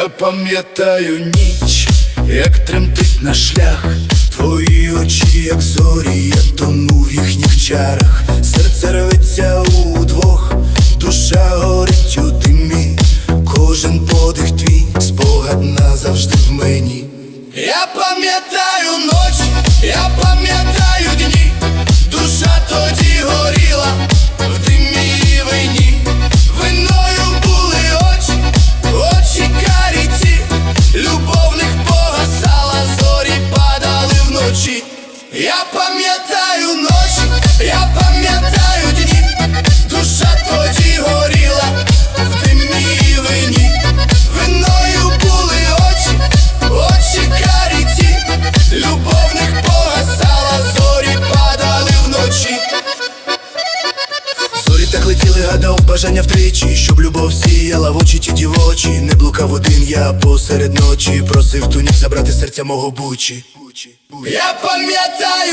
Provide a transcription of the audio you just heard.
пам'ятаю ніч, як тремтить наш шлях, твої очі, як зорі, я тону в їхніх чарах, серце рветься удвох, душа горить у димі, кожен подих твій, спогад назавжди в мені. Я пам'ятаю ночі, я пам'ятаю бажання втричі, щоб любов сіяла в очі ті дівочі. Не блукав один я посеред ночі, просив ту ніч забрати серця мого бучі. Я пам'ятаю